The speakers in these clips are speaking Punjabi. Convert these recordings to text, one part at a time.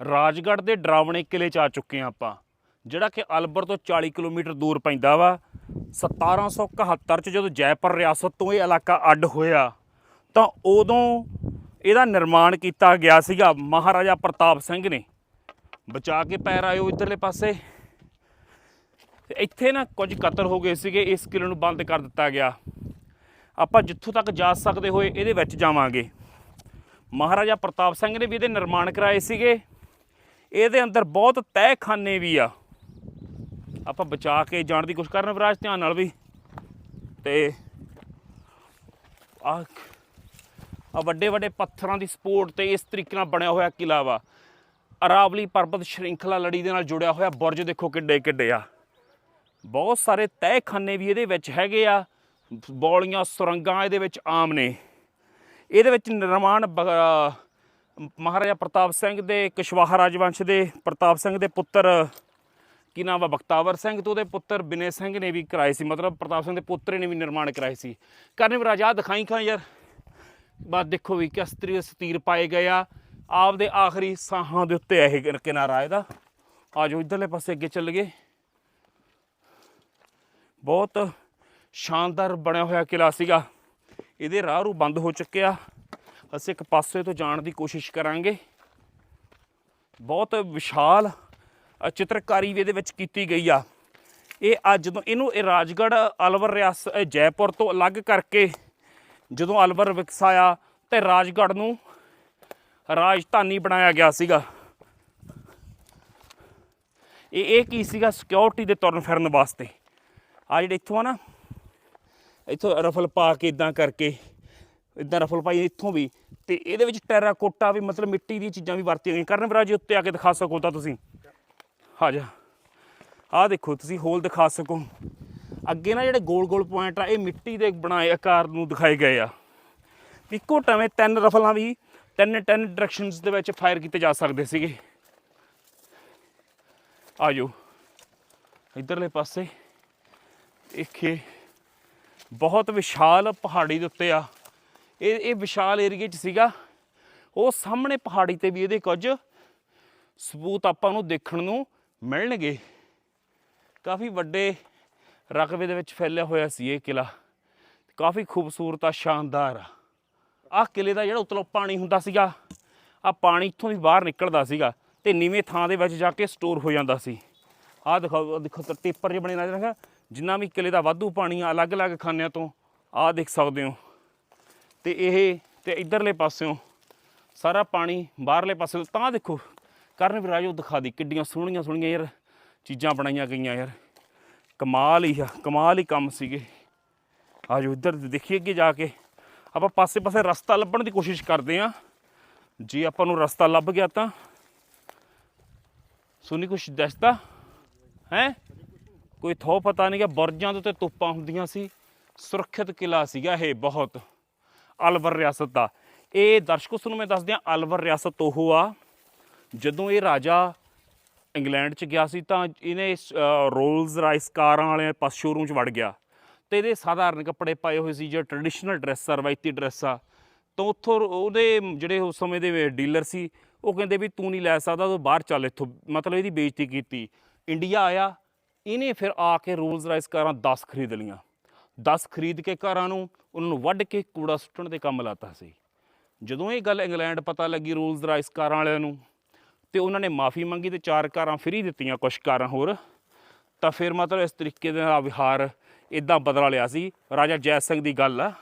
ਰਾਜਗੜ੍ਹ ਦੇ ਡਰਾਵਣੇ ਕਿਲੇ ਚ ਆ ਚੁੱਕੇ ਹਾਂ ਆਪਾਂ, ਜਿਹੜਾ ਕਿ ਅਲਬਰ ਤੋਂ 40 ਕਿਲੋਮੀਟਰ ਦੂਰ ਪੈਂਦਾ ਵਾ। 1771 ਚ ਜਦੋਂ ਜੈਪੁਰ ਰਿਆਸਤ ਤੋਂ ਇਹ ਇਲਾਕਾ ਅੱਡ ਹੋਇਆ, ਤਾਂ ਉਦੋਂ ਇਹਦਾ ਨਿਰਮਾਣ ਕੀਤਾ ਗਿਆ ਸੀਗਾ ਮਹਾਰਾਜਾ ਪ੍ਰਤਾਪ ਸਿੰਘ ਨੇ। ਬਚਾ ਕੇ ਪੈਰ ਆਇਓ ਇਧਰਲੇ ਪਾਸੇ। ਇੱਥੇ ਨਾ ਕੁਝ ਕਤਰ ਹੋ ਗਏ ਸੀਗੇ, ਇਸ ਕਿਲੇ ਨੂੰ ਬੰਦ ਕਰ ਦਿੱਤਾ ਗਿਆ। ਆਪਾਂ ਜਿੱਥੋਂ ਤੱਕ ਜਾ ਸਕਦੇ ਹੋਏ, ਇਹਦੇ ਵਿੱਚ ਜਾਵਾਂਗੇ। ਮਹਾਰਾਜਾ ਪ੍ਰਤਾਪ ਸਿੰਘ ਨੇ ਵੀ ਇਹਦੇ ਨਿਰਮਾਣ ਕਰਾਏ ਸੀਗੇ। ਇਹਦੇ ਅੰਦਰ ਬਹੁਤ ਤਹਿਖਾਨੇ ਵੀ ਆ। ਆਪਾਂ ਬਚਾ ਕੇ ਜਾਣ ਦੀ ਕੋਸ਼ਿਸ਼ ਕਰਨ ਵਿਰਾਜ, ਧਿਆਨ ਨਾਲ ਵੀ। ਤੇ ਆ ਆ ਵੱਡੇ ਵੱਡੇ ਪੱਥਰਾਂ ਦੀ ਸਪੋਰਟ ਤੇ ਇਸ ਤਰੀਕੇ ਨਾਲ ਬਣਿਆ ਹੋਇਆ ਕਿਲਾ ਵਾ। ਅਰਾਵਲੀ ਪਰਬਤ ਸ਼੍ਰਿੰਖਲਾ ਲੜੀ ਦੇ ਨਾਲ ਜੁੜਿਆ ਹੋਇਆ ਬੁਰਜ ਦੇਖੋ ਕਿੱਡੇ ਕਿੱਡੇ ਆ। ਬਹੁਤ ਸਾਰੇ ਤਹਿਖਾਨੇ ਵੀ ਇਹਦੇ ਵਿੱਚ ਹੈਗੇ ਆ। ਬੌਲੀਆਂ, ਸੁਰੰਗਾਂ ਇਹਦੇ ਵਿੱਚ ਆਮ ਨੇ। ਇਹਦੇ ਵਿੱਚ ਨਿਰਮਾਣ ਬ- ਮਹਾਰਾਜਾ ਪ੍ਰਤਾਪ ਸਿੰਘ ਦੇ ਕੁਸ਼ਵਾਹਾ ਰਾਜਵੰਸ਼ ਦੇ, ਪ੍ਰਤਾਪ ਸਿੰਘ ਦੇ ਪੁੱਤਰ, ਕੀ ਨਾਮ ਆ, ਬਖਤਾਵਰ ਸਿੰਘ ਤੇ ਉਹਦੇ ਪੁੱਤਰ ਬਿਨੇ ਸਿੰਘ ਨੇ ਵੀ ਕਰਾਏ ਸੀ, ਮਤਲਬ ਪ੍ਰਤਾਪ ਸਿੰਘ ਦੇ ਪੁੱਤਰ ਨੇ ਵੀ ਨਿਰਮਾਣ ਕਰਾਏ ਸੀ। ਕਰਨੇ ਰਾਜਾ ਦਿਖਾਈ ਖਾਂ ਯਾਰ? ਬਾਤ ਦੇਖੋ ਵੀ ਕਿਸ ਤਰੀਕੇ ਸਤੀਰ ਪਾਏ ਗਏ ਆ। ਆਪਦੇ ਆਖਰੀ ਸਾਹਾਂ ਦੇ ਉੱਤੇ ਇਹ ਕਿਨਾਰਾ ਇਹਦਾ। ਆ ਜਾਓ ਇਧਰਲੇ ਪਾਸੇ ਅੱਗੇ ਚੱਲ ਗਏ ਬਹੁਤ ਸ਼ਾਨਦਾਰ ਬਣਿਆ ਹੋਇਆ ਕਿਲਾ ਸੀਗਾ। ਇਹਦੇ ਰਾਹ ਰੂ ਬੰਦ ਹੋ ਚੁੱਕਿਆ ਅਸੀਂ ਇੱਕ ਪਾਸੇ ਤੋਂ ਜਾਣ ਦੀ ਕੋਸ਼ਿਸ਼ ਕਰਾਂਗੇ। ਬਹੁਤ ਵਿਸ਼ਾਲ ਚਿੱਤਰਕਾਰੀ ਵੀ ਇਹਦੇ ਵਿੱਚ ਕੀਤੀ ਗਈ ਆ। ਇਹ ਅੱਜ ਜਦੋਂ ਇਹਨੂੰ ਇਹ ਰਾਜਗੜ੍ਹ, ਅਲਵਰ ਰਿਆਸ ਜੈਪੁਰ ਤੋਂ ਅਲੱਗ ਕਰਕੇ ਜਦੋਂ ਅਲਵਰ ਵਿਕਸਾਇਆ ਤੇ ਰਾਜਗੜ੍ਹ ਨੂੰ ਰਾਜਧਾਨੀ ਬਣਾਇਆ ਗਿਆ ਸੀਗਾ। ਇਹ ਇਹ ਕੀ ਸੀਗਾ? ਸਿਕਿਉਰਿਟੀ ਦੇ ਤੁਰਨ ਫਿਰਨ ਵਾਸਤੇ। ਆ ਜਿਹੜੇ ਇੱਥੋਂ ਆ ਨਾ, ਇੱਥੋਂ ਰਫਲ ਪਾ ਕੇ ਇਦਾਂ ਕਰਕੇ ਇਦਾਂ ਰਫਲ ਪਾਈ ਇੱਥੋਂ ਵੀ। ਤੇ ਇਹਦੇ ਵਿੱਚ ਟੈਰਾਕੋਟਾ ਵੀ, ਮਤਲਬ ਮਿੱਟੀ ਦੀਆਂ ਚੀਜ਼ਾਂ ਵੀ ਵਰਤੀਆਂ ਗਈਆਂ। ਕਰਨ ਵਿਰਾਜ ਜੀ ਉੱਤੇ ਆ ਕੇ ਦਿਖਾ ਸਕੋ ਤਾਂ ਤੁਸੀਂ। ਆ ਜਾ। ਆ ਦੇਖੋ, ਤੁਸੀਂ ਹੋਲ ਦਿਖਾ ਸਕੋ। ਅੱਗੇ ਨਾ ਜਿਹੜੇ ਗੋਲ ਗੋਲ ਪੁਆਇੰਟ ਆ, ਇਹ ਮਿੱਟੀ ਦੇ ਬਣਾਏ ਆਕਾਰ ਨੂੰ ਦਿਖਾਏ ਗਏ ਆ। ਇੱਕੋ ਟਵੇਂ ਤਿੰਨ ਰਫਲਾਂ ਵੀ, ਤਿੰਨ ਤਿੰਨ ਡਾਇਰੈਕਸ਼ਨਸ ਦੇ ਵਿੱਚ ਫਾਇਰ ਕੀਤੇ ਜਾ ਸਕਦੇ ਸੀਗੇ। ਆਜੋ ਇਧਰਲੇ ਪਾਸੇ ਇੱਥੇ ਬਹੁਤ ਵਿਸ਼ਾਲ ਪਹਾੜੀ ਦੇ ਉੱਤੇ ਆ। ਇਹ ਇਹ ਵਿਸ਼ਾਲ ਏਰੀਏ 'ਚ ਸੀਗਾ। ਉਹ ਸਾਹਮਣੇ ਪਹਾੜੀ ਤੇ ਵੀ ਇਹਦੇ ਕੁਝ ਸਬੂਤ ਆਪਾਂ ਨੂੰ ਦੇਖਣ ਨੂੰ ਮਿਲਣਗੇ। ਕਾਫੀ ਵੱਡੇ ਰਕਬੇ ਦੇ ਵਿੱਚ ਫੈਲਿਆ ਹੋਇਆ ਸੀ ਇਹ ਕਿਲਾ ਕਾਫੀ ਖੂਬਸੂਰਤ ਆ, ਸ਼ਾਨਦਾਰ ਆ। ਆਹ ਕਿਲੇ ਦਾ ਜਿਹੜਾ ਉਤਲੋਂ ਪਾਣੀ ਹੁੰਦਾ ਸੀਗਾ ਆ ਪਾਣੀ ਇੱਥੋਂ ਦੀ ਬਾਹਰ ਨਿਕਲਦਾ ਸੀਗਾ ਤੇ ਨੀਵੇਂ ਥਾਂ ਦੇ ਵਿੱਚ ਜਾ ਕੇ ਸਟੋਰ ਹੋ ਜਾਂਦਾ ਸੀ। ਆਹ ਦਿਖਾਓ, ਆਹ ਦੇਖੋ ਟੇਪਰ ਜਿਹੇ ਬਣੇ ਨਜ਼ਰ ਹੈਗਾ ਜਿੰਨਾ ਵੀ ਕਿਲੇ ਦਾ ਵਾਧੂ ਪਾਣੀ ਆ, ਅਲੱਗ-ਅਲੱਗ ਖਾਨਿਆਂ ਤੋਂ, ਆਹ ਦੇਖ ਸਕਦੇ ਹੋ। ਤੇ ਇਹ ਤੇ ਇਧਰਲੇ ਪਾਸਿਓਂ ਸਾਰਾ ਪਾਣੀ ਬਾਹਰਲੇ ਪਾਸੇ ਤਾਂ ਦੇਖੋ, ਕਰਨ ਵੀ ਰਾਜੋ ਦਿਖਾ ਦੀ ਕਿੱਡੀਆਂ ਸੋਹਣੀਆਂ ਸੋਹਣੀਆਂ ਯਾਰ ਚੀਜ਼ਾਂ ਬਣਾਈਆਂ ਗਈਆਂ ਯਾਰ। ਕਮਾਲ ਹੀ ਆ, ਕਮਾਲ ਹੀ ਕੰਮ ਸੀਗੇ। ਆਜੋ ਇੱਧਰ ਦੇਖੀਏ ਅੱਗੇ ਜਾ ਕੇ। ਆਪਾਂ ਪਾਸੇ ਪਾਸੇ ਰਸਤਾ ਲੱਭਣ ਦੀ ਕੋਸ਼ਿਸ਼ ਕਰਦੇ ਆ ਜੇ ਆਪਾਂ ਨੂੰ ਰਸਤਾ ਲੱਭ ਗਿਆ ਤਾਂ। ਸੁਣੀ ਕੁਛ ਦੱਸਦਾ? ਹੈ? ਕੋਈ ਥੋ ਪਤਾ ਨਹੀਂ ਕਿ ਬੁਰਜਾਂ ਦੇ ਉੱਤੇ ਤੁੱਪਾਂ ਹੁੰਦੀਆਂ ਸੀ। ਸੁਰੱਖਿਅਤ ਕਿਲਾ ਸੀਗਾ ਇਹ, ਬਹੁਤ। ਅਲਵਰ ਰਿਆਸਤ ਦਾ। ਇਹ ਦਰਸ਼ਕੋ, ਤੁਹਾਨੂੰ ਮੈਂ ਦੱਸ ਦਿਆਂ ਅਲਵਰ ਰਿਆਸਤ ਉਹ ਆ, ਜਦੋਂ ਇਹ ਰਾਜਾ ਇੰਗਲੈਂਡ ਚ ਗਿਆ ਸੀ, ਤਾਂ ਇਹਨੇ ਰੋਲਸ ਰਾਈਸ ਕਾਰਾਂ ਵਾਲੇ ਪਾਸ ਸ਼ੋਰੂਮ ਚ ਵੜ ਗਿਆ। ਤੇ ਇਹਦੇ ਸਾਧਾਰਨ ਕੱਪੜੇ ਪਾਏ ਹੋਏ ਸੀ ਜੋ ਟ੍ਰੈਡੀਸ਼ਨਲ ਡਰੈਸ ਆ, ਰਵਾਇਤੀ ਡਰੈਸ ਆ। ਤਾਂ ਉੱਥੋਂ ਉਹਦੇ ਜਿਹੜੇ ਉਸ ਸਮੇਂ ਦੇ ਡੀਲਰ ਸੀ, ਉਹ ਕਹਿੰਦੇ ਵੀ ਤੂੰ ਨਹੀਂ ਲੈ ਸਕਦਾ, ਤੂੰ ਬਾਹਰ ਚੱਲ ਇੱਥੋਂ। ਮਤਲਬ ਇਹਦੀ ਬੇਇੱਜ਼ਤੀ ਕੀਤੀ। ਇੰਡੀਆ ਆਇਆ, ਇਹਨੇ ਫਿਰ ਆ ਕੇ ਰੋਲਸ ਰਾਈਸ ਕਾਰਾਂ 10 ਖਰੀਦ ਲੀਆਂ 10 ਖਰੀਦ ਕੇ ਘਰਾਂ ਨੂੰ, ਉਹਨਾਂ ਨੂੰ ਵੱਢ ਕੇ ਕੂੜਾ ਸੁੱਟਣ ਦੇ ਕੰਮ ਲਾਤਾ ਸੀ। ਜਦੋਂ ਇਹ ਗੱਲ ਇੰਗਲੈਂਡ ਪਤਾ ਲੱਗੀ ਰੂਲਸ ਰਾਈਸ ਕਾਰਾਂ ਵਾਲਿਆਂ ਨੂੰ, ਤੇ ਉਹਨਾਂ ਨੇ ਮਾਫੀ ਮੰਗੀ ਤੇ ਚਾਰ ਕਾਰਾਂ ਫ੍ਰੀ ਦਿੱਤੀਆਂ ਕੁਝ ਕਾਰਾਂ ਹੋਰ, ਤਾਂ ਫਿਰ ਮਤਲਬ ਇਸ ਤਰੀਕੇ ਦੇ ਨਾਲ ਵਿਹਾਰ ਇਦਾਂ ਬਦਲਾ ਲਿਆ ਸੀ। ਰਾਜਾ ਜੈ ਸਿੰਘ ਦੀ ਗੱਲ ਆ।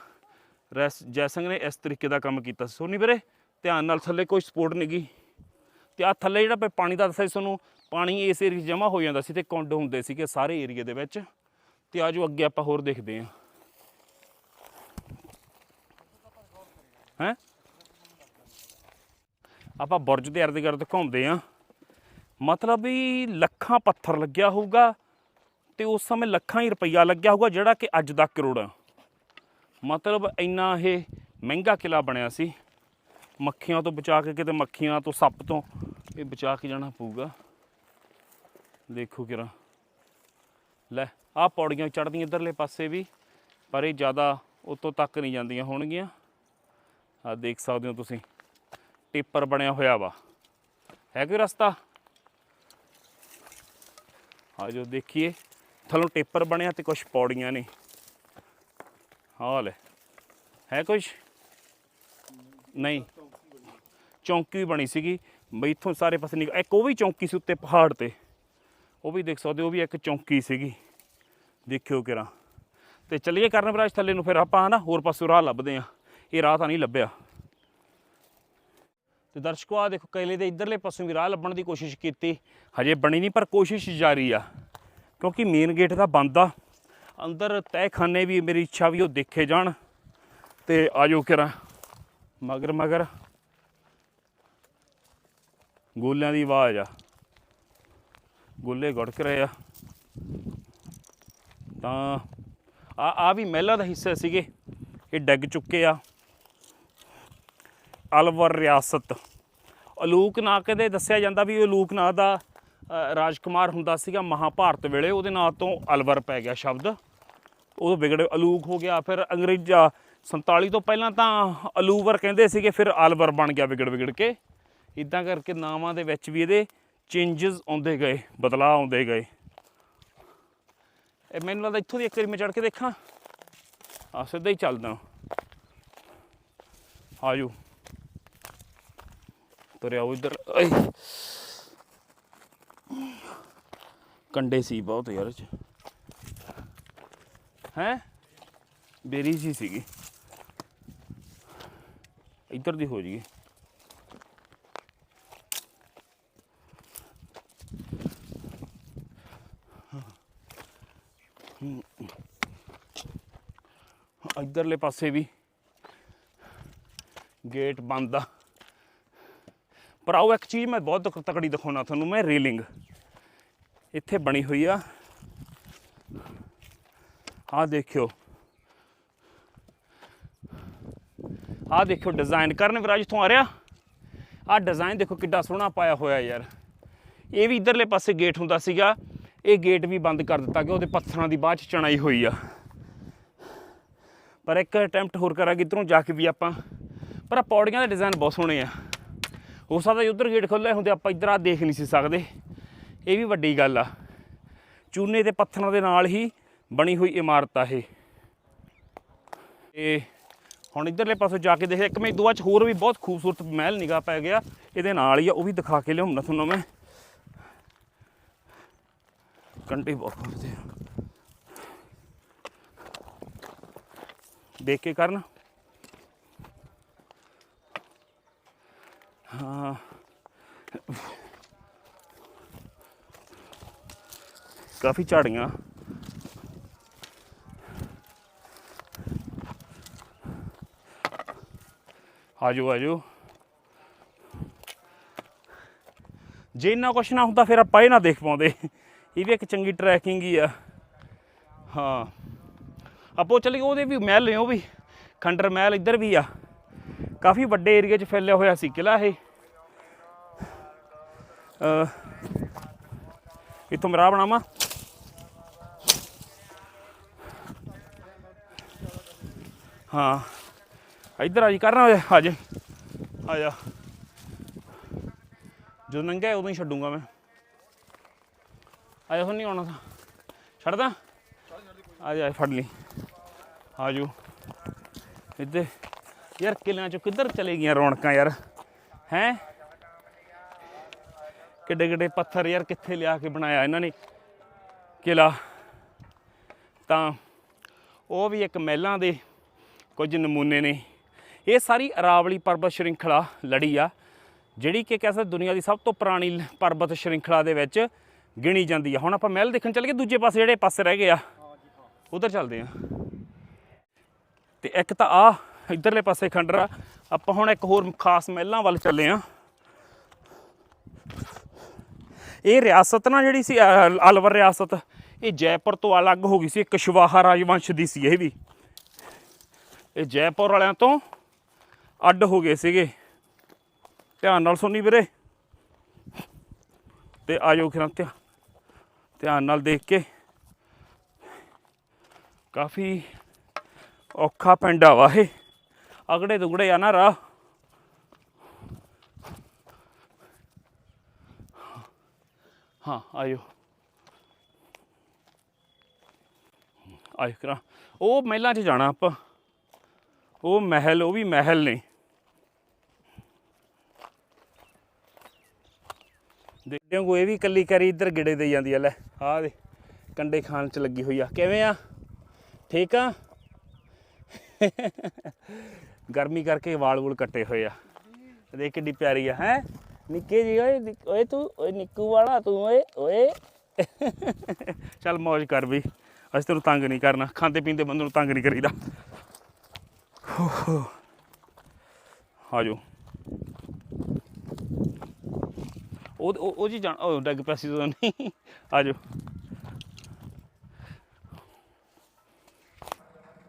ਰੈਸ ਜੈ ਸਿੰਘ ਨੇ ਇਸ ਤਰੀਕੇ ਦਾ ਕੰਮ ਕੀਤਾ ਸੀ। ਸੋਨੀ ਵੀਰੇ, ਧਿਆਨ ਨਾਲ ਥੱਲੇ ਕੋਈ ਸਪੋਰਟ ਨਹੀਂ ਗਈ ਤੇ ਆ ਥੱਲੇ ਜਿਹੜਾ ਪਾਣੀ ਦਾ ਦੱਸਿਆ ਸੀ ਤੁਹਾਨੂੰ, ਪਾਣੀ ਇਸ ਏਰੀਏ 'ਚ ਜਮ੍ਹਾਂ ਹੋ ਜਾਂਦਾ ਸੀ ਤੇ ਕੁੰਡ ਹੁੰਦੇ ਸੀਗੇ ਸਾਰੇ ਏਰੀਏ ਦੇ ਵਿੱਚ। ਤੇ ਆਜੋ ਅੱਗੇ ਆਪਾਂ ਹੋਰ ਦੇਖਦੇ ਹਾਂ। ਹੈ? ਆਪਾਂ ਬੁਰਜ ਦੇ ਇਰਦ ਗਿਰਦ ਘੁੰਮਦੇ ਆ ਮਤਲਬ ਵੀ ਲੱਖਾਂ ਪੱਥਰ ਲੱਗਿਆ ਹੋਊਗਾ ਤੇ ਉਸ ਸਮੇਂ ਲੱਖਾਂ ਹੀ ਰੁਪਈਆ ਲੱਗਿਆ ਹੋਊਗਾ, ਜਿਹੜਾ ਕਿ ਅੱਜ ਦਾ ਕਰੋੜਾਂ ਮਤਲਬ ਇੰਨਾ ਇਹ ਮਹਿੰਗਾ ਕਿਲਾ ਬਣਿਆ ਸੀ। ਮੱਖੀਆਂ ਤੋਂ ਬਚਾ ਕੇ ਕਿਤੇ ਮੱਖੀਆਂ ਤੋਂ ਸੱਪ ਤੋਂ ਇਹ ਬਚਾ ਕੇ ਜਾਣਾ ਪਊਗਾ। ਦੇਖੋ ਕਿਰਾ। ਲੈ, ਆਹ ਪੌੜੀਆਂ ਚੜ੍ਹਦੀਆਂ ਇਧਰਲੇ ਪਾਸੇ ਵੀ, ਪਰ ਇਹ ਜ਼ਿਆਦਾ ਉਤੋਂ ਤੱਕ ਨਹੀਂ ਜਾਂਦੀਆਂ ਹੋਣਗੀਆਂ। ਆ ਦੇਖ ਸਕਦੇ ਹੋ ਤੁਸੀਂ, ਟੇਪਰ ਬਣਿਆ ਹੋਇਆ ਵਾ। ਹੈ ਕੋਈ ਰਸਤਾ? ਆ ਜੋ ਦੇਖੀਏ। ਥੱਲੋਂ ਟੇਪਰ ਬਣਿਆ ਤੇ ਕੁਝ ਪੌੜੀਆਂ ਨੇ। ਹਾਂ ਲੈ, ਹੈ ਕੁਝ ਨਹੀਂ। ਚੌਂਕੀ ਬਣੀ ਸੀਗੀ। ਬਈ ਇੱਥੋਂ ਸਾਰੇ ਪਾਸੇ ਨਿਕਲ, ਇੱਕ ਉਹ ਵੀ ਚੌਂਕੀ ਸੀ ਉੱਤੇ ਪਹਾੜ ਤੇ। ਉਹ ਵੀ ਦੇਖ ਸਕਦੇ ਹੋ, ਉਹ ਵੀ ਇੱਕ ਚੌਂਕੀ ਸੀਗੀ। ਦੇਖਿਓ ਕਿਰਾ। ਤੇ ਚੱਲੀਏ ਕਰਨ ਬਰਾਜ ਥੱਲੇ ਨੂੰ, ਫਿਰ ਆਪਾਂ ਹਨਾ ਹੋਰ ਪਾਸੋਂ ਰਾਹ ਲੱਭਦੇ ਆ ਇਹ ਰਾਹ ਤਾਂ ਨਹੀਂ ਲੱਭਿਆ। ਤੇ ਦਰਸ਼ਕੋ ਆ ਦੇਖੋ, ਕੈਲੇ ਦੇ ਇਧਰਲੇ ਪਾਸੋਂ ਵੀ ਰਾਹ ਲੱਭਣ ਦੀ ਕੋਸ਼ਿਸ਼ ਕੀਤੀ। ਹਜੇ ਬਣੀ ਨਹੀਂ, ਪਰ ਕੋਸ਼ਿਸ਼ ਜਾਰੀ ਆ। ਕਿਉਂਕਿ ਮੇਨ ਗੇਟ ਦਾ ਬੰਦ ਆ। ਅੰਦਰ ਤਹਿਖਾਨੇ ਵੀ ਮੇਰੀ ਇੱਛਾ ਵੀ ਉਹ ਦੇਖੇ ਜਾਣ। ਤੇ ਆਜੋ ਕਿਰਾ। ਮਗਰ ਮਗਰ ਗੋਲਿਆਂ ਦੀ ਆਵਾਜ਼ ਆ। ਗੋਲੇ ਗੜਕ ਰਹੇ ਆ। ਤਾਂ ਆ ਆ ਵੀ ਮਹਿਲਾ ਦਾ ਹਿੱਸਾ ਸੀਗੇ। ਇਹ ਡੱਗ ਚੁੱਕੇ ਆ। ਅਲਵਰ ਰਿਆਸਤ। ਅਲੂਕ ਨਾਂ ਕਦੇ ਦੱਸਿਆ ਜਾਂਦਾ ਵੀ ਅਲੂਕ ਨਾਂ ਦਾ ਰਾਜਕੁਮਾਰ ਹੁੰਦਾ ਸੀਗਾ ਮਹਾਭਾਰਤ ਵੇਲੇ। ਉਹਦੇ ਨਾਂ ਤੋਂ ਅਲਵਰ ਪੈ ਗਿਆ ਸ਼ਬਦ। ਉਹ ਵਿਗੜ, ਅਲੂਕ ਹੋ ਗਿਆ। ਫਿਰ ਅੰਗਰੇਜ਼ਾ 47 ਤੋਂ ਪਹਿਲਾਂ ਤਾਂ ਅਲੂਵਰ ਕਹਿੰਦੇ ਸੀਗੇ, ਫਿਰ ਅਲਵਰ ਬਣ ਗਿਆ ਵਿਗੜ ਵਿਗੜ ਕੇ। ਇਦਾਂ ਕਰਕੇ ਨਾਵਾਂ ਦੇ ਵਿੱਚ ਵੀ ਇਹਦੇ ਚੇਂਜਸ ਆਉਂਦੇ ਗਏ, ਬਦਲਾਅ ਆਉਂਦੇ ਗਏ। ਇਹ ਮੈਨੂੰ ਲੱਗਦਾ ਇੱਥੋਂ ਦੀ ਇੱਕ ਵਾਰੀ ਮੈਂ ਚੜ ਕੇ ਦੇਖਾਂ। ਆ ਸਿੱਧਾ ਹੀ ਚੱਲਦਾ। ਆਜੋ। ਤੁਰਿਆ ਉਹ ਇੱਧਰ। ਕੰਡੇ ਸੀ ਬਹੁਤ ਯਾਰ ਚ। ਹੈ? ਬੇਰੀ ਜੀ ਸੀਗੀ। ਇੱਧਰ ਦੀ ਹੋ ਜੀਏ। ਇੱਧਰਲੇ ਪਾਸੇ ਵੀ ਗੇਟ ਬੰਦ ਆ। ਪਰ ਆਓ ਇੱਕ ਚੀਜ਼ ਮੈਂ ਬਹੁਤ ਤਕੜੀ ਦਿਖਾਉਣਾ ਤੁਹਾਨੂੰ, ਮੈਂ ਰੇਲਿੰਗ। ਇੱਥੇ ਬਣੀ ਹੋਈ ਆ। ਆਹ ਦੇਖਿਓ। ਆਹ ਦੇਖਿਓ ਡਿਜ਼ਾਈਨ ਕਰਨ ਵਿਰਾਜ, ਇੱਥੋਂ ਆ ਰਿਹਾ? ਆਹ ਡਿਜ਼ਾਈਨ ਦੇਖੋ ਕਿੱਡਾ ਸੋਹਣਾ ਪਾਇਆ ਹੋਇਆ ਯਾਰ। ਇਹ ਵੀ ਇਧਰਲੇ ਪਾਸੇ ਗੇਟ ਹੁੰਦਾ ਸੀਗਾ। ਇਹ ਗੇਟ ਵੀ ਬੰਦ ਕਰ ਦਿੱਤਾ ਗਿਆ। ਉਹਦੇ ਪੱਥਰਾਂ ਦੀ ਬਾਅਦ ਚ ਚਣਾਈ ਹੋਈ ਆ। ਪਰ ਇੱਕ ਅਟੈਂਪਟ ਹੋਰ ਕਰਾਂਗੇ, ਇੱਧਰੋਂ ਜਾ ਕੇ ਵੀ ਆਪਾਂ। ਪਰ ਆ ਪੌੜੀਆਂ ਦੇ ਡਿਜ਼ਾਈਨ ਬਹੁਤ ਸੋਹਣੇ ਆ। ਹੋ ਸਕਦਾ ਜੀ ਉਧਰ ਗੇਟ ਖੁੱਲੇ ਹੁੰਦੇ, ਆਪਾਂ ਇੱਧਰ ਆ ਦੇਖ ਨਹੀਂ ਸੀ ਸਕਦੇ। ਇਹ ਵੀ ਵੱਡੀ ਗੱਲ ਆ। ਚੂਨੇ ਤੇ ਪੱਥਰਾਂ ਦੇ ਨਾਲ ਹੀ ਬਣੀ ਹੋਈ ਇਮਾਰਤ ਆ ਇਹ। ਇਹ ਹੁਣ ਇਧਰਲੇ ਪਾਸੋਂ ਜਾ ਕੇ ਦੇਖਿਆ ਇੱਕ ਮੈਂ ਦੁਆ ਚ ਹੋਰ ਵੀ ਬਹੁਤ ਖੂਬਸੂਰਤ ਮਹਿਲ ਨਿਗਾਹ ਪੈ ਗਿਆ। ਇਹਦੇ ਨਾਲ ਹੀ ਆ, ਉਹ ਵੀ ਦਿਖਾ ਕੇ ਲਿਆਉਂਦਾ ਤੁਹਾਨੂੰ ਮੈਂ। ਕੰਟੇ ਬਹੁਤ ਖੁੱਲਦੇ ਆ। ਦੇਖ ਕੇ ਕਰਨ। ਹਾਂ। ਕਾਫੀ ਝਾੜੀਆਂ। ਆਜੋ ਆਜੋ। ਜੇ ਇੰਨਾ ਕੁਛ ਨਾ ਹੁੰਦਾ, ਫਿਰ ਆਪਾਂ ਇਹ ਨਾ ਦੇਖ ਪਾਉਂਦੇ। ਇਹ ਵੀ ਇੱਕ ਚੰਗੀ ਟਰੈਕਿੰਗ ਹੀ ਆ। ਹਾਂ। ਆਪੋ ਚੱਲ ਗਏ, ਉਹਦੇ ਵੀ ਮਹਿਲ ਨੇ, ਉਹ ਵੀ। ਖੰਡਰ ਮਹਿਲ ਇੱਧਰ ਵੀ ਆ। ਕਾਫੀ ਵੱਡੇ ਏਰੀਆ 'ਚ ਫੈਲਿਆ ਹੋਇਆ ਸੀ ਕਿਲਾ ਇਹ। ਅ, ਇਥੋਂ ਮੇਰਾ ਬਣਾਵਾ। ਹਾਂ, ਇੱਧਰ ਆ ਜੀ, ਕਰਨਾ ਹੋਇਆ, ਆ ਜਾ। ਆ ਜਾ। ਜਦੋਂ ਨੰਗਾ ਉਦੋਂ ਹੀ ਛੱਡੂੰਗਾ ਮੈਂ। ਆਇਆ ਹੁਣ ਨਹੀਂ ਆਉਣਾ ਤਾਂ। ਛੱਡਦਾ? ਆ ਜਾ, ਫੜ ਲਈ। ਆ ਜਾਓ ਇੱਥੇ ਯਾਰ, ਕਿਲਿਆਂ ਚੋਂ ਕਿੱਧਰ ਚਲੇ ਗਈਆਂ ਰੌਣਕਾਂ ਯਾਰ? ਹੈ? ਕਿੱਡੇ ਕਿੱਡੇ ਪੱਥਰ ਯਾਰ ਕਿੱਥੇ ਲਿਆ ਕੇ ਬਣਾਇਆ ਇਹਨਾਂ ਨੇ? ਕਿਲਾ। ਤਾਂ ਉਹ ਵੀ ਇੱਕ ਮਹਿਲਾਂ ਦੇ ਕੁਝ ਨਮੂਨੇ ਨੇ। ਇਹ ਸਾਰੀ ਅਰਾਵਲੀ ਪਰਬਤ ਸ਼੍ਰਿੰਖਲਾ ਲੜੀ ਆ, ਜਿਹੜੀ ਕਿ ਕਹਿ ਸਕਦੇ ਦੁਨੀਆ ਦੀ ਸਭ ਤੋਂ ਪੁਰਾਣੀ ਪਰਬਤ ਸ਼੍ਰਿੰਖਲਾ ਦੇ ਵਿੱਚ ਗਿਣੀ ਜਾਂਦੀ ਆ। ਹੁਣ ਆਪਾਂ ਮਹਿਲ ਦੇਖਣ ਚੱਲ ਗਏ, ਦੂਜੇ ਪਾਸੇ ਜਿਹੜੇ ਪਾਸੇ ਰਹਿ ਗਏ ਆ। ਉਧਰ ਚੱਲਦੇ ਆ। ਤੇ ਇੱਕ ਤਾਂ ਆ ਇਧਰਲੇ ਪਾਸੇ ਖੰਡਰ ਆ। ਆਪਾਂ ਹੁਣ ਇੱਕ ਹੋਰ ਖਾਸ ਮਹਿਲਾਂ ਵੱਲ ਚੱਲੇ ਆ। ਇਹ ਰਿਆਸਤ ਨਾ ਜਿਹੜੀ ਸੀ ਅਲਵਰ ਰਿਆਸਤ, ਇਹ ਜੈਪੁਰ ਤੋਂ ਅਲੱਗ ਹੋ ਗਈ ਸੀ। ਇੱਕ ਸ਼ਵਾਹਾ ਰਾਜਵੰਸ਼ ਦੀ ਸੀ ਇਹ ਵੀ। ਇਹ ਜੈਪੁਰ ਵਾਲਿਆਂ ਤੋਂ ਅੱਡ ਹੋ ਗਏ ਸੀਗੇ। ਧਿਆਨ ਨਾਲ ਸੁਣੀ ਵੀਰੇ। ਤੇ ਆਜੋ ਖਿਰਾਂ ਧਿਆਨ ਨਾਲ ਦੇਖ ਕੇ। ਕਾਫੀ ਔਖਾ ਪਿੰਡ ਆਵਾ ਇਹ ਅਗੜੇ ਦੁਗੜੇ ਆ ਨਾ ਰਾਹ। ਹਾਂ, ਆਇਓ। ਆਇਓ ਕਰਾਂ। ਉਹ ਮਹਿਲਾਂ 'ਚ ਜਾਣਾ ਆਪਾਂ। ਉਹ ਮਹਿਲ, ਉਹ ਵੀ ਮਹਿਲ ਨੇ। ਦੇਖਦੇ ਹੋ ਇਹ ਵੀ ਕੱਲੀ ਕਰੀ ਇੱਧਰ ਗਿੜੇ ਦੇ ਜਾਂਦੀ ਆ, ਲੈ, ਆਹ ਦੇ ਕੰਡੇ ਖਾਣ 'ਚ ਲੱਗੀ ਹੋਈ ਆ। ਕਿਵੇਂ ਆ? ਠੀਕ ਆ? ਗਰਮੀ ਕਰਕੇ ਵਾਲ ਵੂਲ ਕੱਟੇ ਹੋਏ ਆ। ਦੇਖ ਕਿੱਡੀ ਪਿਆਰੀ ਆ, ਹੈ? ਨਿੱਕੇ ਜੀ, ਓਏ ਓਏ ਤੂੰ, ਓਏ ਨਿੱਕੂ ਵਾਲਾ, ਤੂੰ, ਓਏ ਓਏ। ਚੱਲ ਮौज ਕਰ ਵੀ। ਅਸੀਂ ਤੈਨੂੰ ਤੰਗ ਨਹੀਂ ਕਰਨਾ। ਖਾਂਦੇ ਪੀਂਦੇ ਬੰਦੇ ਨੂੰ ਤੰਗ ਨਹੀਂ ਕਰੀਦਾ। ਆ ਜਾਓ ਉਹ ਉਹ ਉਹ ਜੀ ਜਾਣ ਉਹ ਡੱਗ ਪਿਆ ਸੀ ਨਹੀਂ ਆ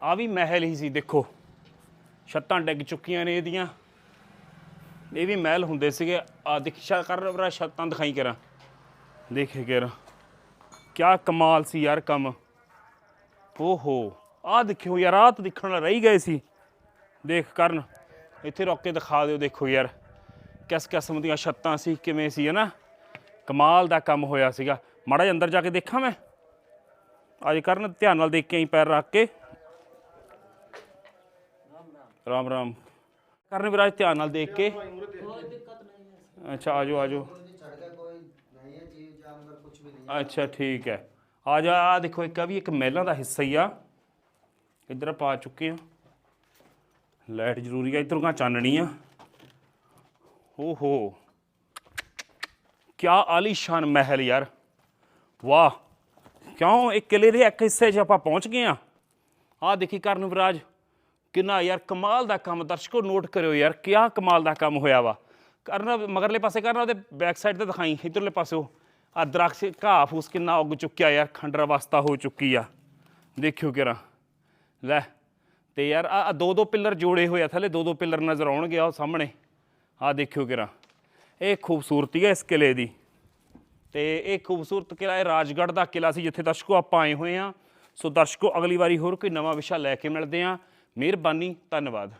ਆ ਵੀ ਮਹਿਲ ਹੀ ਸੀ, ਦੇਖੋ। ਛੱਤਾਂ ਡਿੱਗ ਚੁੱਕੀਆਂ ਨੇ ਇਹਦੀਆਂ। ਇਹ ਵੀ ਮਹਿਲ ਹੁੰਦੇ ਸੀਗੇ। ਆ ਦਿਖਸ਼ਾ ਕਰ ਰਿਹਾ ਛੱਤਾਂ ਦਿਖਾਈ ਕਰਾਂ। ਦੇਖੇ ਕਰਾਂ। ਕਿਆ ਕਮਾਲ ਸੀ ਯਾਰ ਕੰਮ। ਓਹੋ ਆ ਦੇਖਿਓ ਯਾਰ, ਆਹ ਤਾਂ ਦਿਖਣ ਰਹੀ ਗਏ ਸੀ। ਦੇਖ ਕਰਨ, ਇੱਥੇ ਰੋਕ ਕੇ ਦਿਖਾ ਦਿਓ, ਦੇਖੋ ਯਾਰ। ਕਿਸ ਕਿਸਮ ਦੀਆਂ ਛੱਤਾਂ ਸੀ, ਕਿਵੇਂ ਸੀ, ਹਨਾ? ਕਮਾਲ ਦਾ ਕੰਮ ਹੋਇਆ ਸੀਗਾ। ਮਾੜਾ ਜਿਹਾ ਅੰਦਰ ਜਾ ਕੇ ਦੇਖਾਂ ਮੈਂ। ਅੱਜ ਕਰਨ ਧਿਆਨ ਨਾਲ ਦੇਖ ਕੇ ਆਈ ਪੈਰ ਰੱਖ ਕੇ। ਰਾਮ ਰਾਮ। ਕਰਨ ਵਿਰਾਜ ਧਿਆਨ ਨਾਲ ਦੇਖ ਕੇ। ਅੱਛਾ ਆਜੋ ਆਜੋ ਅੱਛਾ, ਠੀਕ ਹੈ। ਆ ਜਾ, ਆ ਦੇਖੋ, ਇੱਕ ਆ ਵੀ ਇੱਕ ਮਹਿਲਾਂ ਦਾ ਹਿੱਸਾ ਹੀ ਆ। ਇਧਰ ਆ ਚੁੱਕੇ ਆ ਲਾਈਟ ਜ਼ਰੂਰੀ ਆ, ਇਧਰੋਂ ਕਾ ਚਾਨਣੀ ਆ। ਹੋ ਕੀ ਆਲੀਸ਼ਾਨ ਮਹਿਲ ਯਾਰ। ਵਾਹ। ਕਿਉਂ? ਇੱਕ ਕਿਲੇ ਦੇ ਇੱਕ ਹਿੱਸੇ 'ਚ ਆਪਾਂ ਪਹੁੰਚ ਗਏ ਆ ਆ ਦੇਖੀ ਕਰਨ ਵਿਰਾਜ। ਕਿੰਨਾ ਯਾਰ ਕਮਾਲ ਦਾ ਕੰਮ, ਦਰਸ਼ਕੋ ਨੋਟ ਕਰਿਓ ਯਾਰ, ਕਿਆ ਕਮਾਲ ਦਾ ਕੰਮ ਹੋਇਆ ਵਾ। ਕਰਨ ਮਗਰਲੇ ਪਾਸੇ ਕਰਨ, ਉਹਦੇ ਬੈਕ ਸਾਈਡ ਤੇ ਦਿਖਾਈ, ਇਧਰਲੇ ਪਾਸਿਓ। ਆ ਦਰਖਤ, ਘਾਹ ਫੂਸ ਕਿੰਨਾ ਉੱਗ ਚੁੱਕਿਆ ਯਾਰ, ਖੰਡਰ ਅਵਸਥਾ ਹੋ ਚੁੱਕੀ ਆ। ਦੇਖਿਓ ਕਿਰਾ। ਲੈ, ਤੇ ਯਾਰ ਆ ਦੋ ਦੋ ਪਿੱਲਰ ਜੋੜੇ ਹੋਏ ਆ, ਥੱਲੇ ਦੋ ਦੋ ਪਿੱਲਰ ਨਜ਼ਰ ਆਉਣਗੇ ਆ ਉਹ ਸਾਹਮਣੇ। ਆ ਦੇਖਿਓ ਕਿਰਾ। ਇਹ ਖੂਬਸੂਰਤੀ ਹੈ ਇਸ ਕਿਲੇ ਦੀ। ਤੇ ਇਹ ਖੂਬਸੂਰਤ ਕਿਲਾ, ਇਹ ਰਾਜਗੜ੍ਹ ਦਾ ਕਿਲਾ ਸੀ, ਜਿੱਥੇ ਦਰਸ਼ਕੋ ਆਪਾਂ ਆਏ ਹੋਏ ਆ। ਸੋ ਦਰਸ਼ਕੋ, ਅਗਲੀ ਵਾਰੀ ਹੋਰ ਕੋਈ ਨਵਾਂ ਵਿਸ਼ਾ ਲੈ ਕੇ ਮਿਲਦੇ ਆ। ਮਿਹਰਬਾਨੀ ਧੰਨਵਾਦ।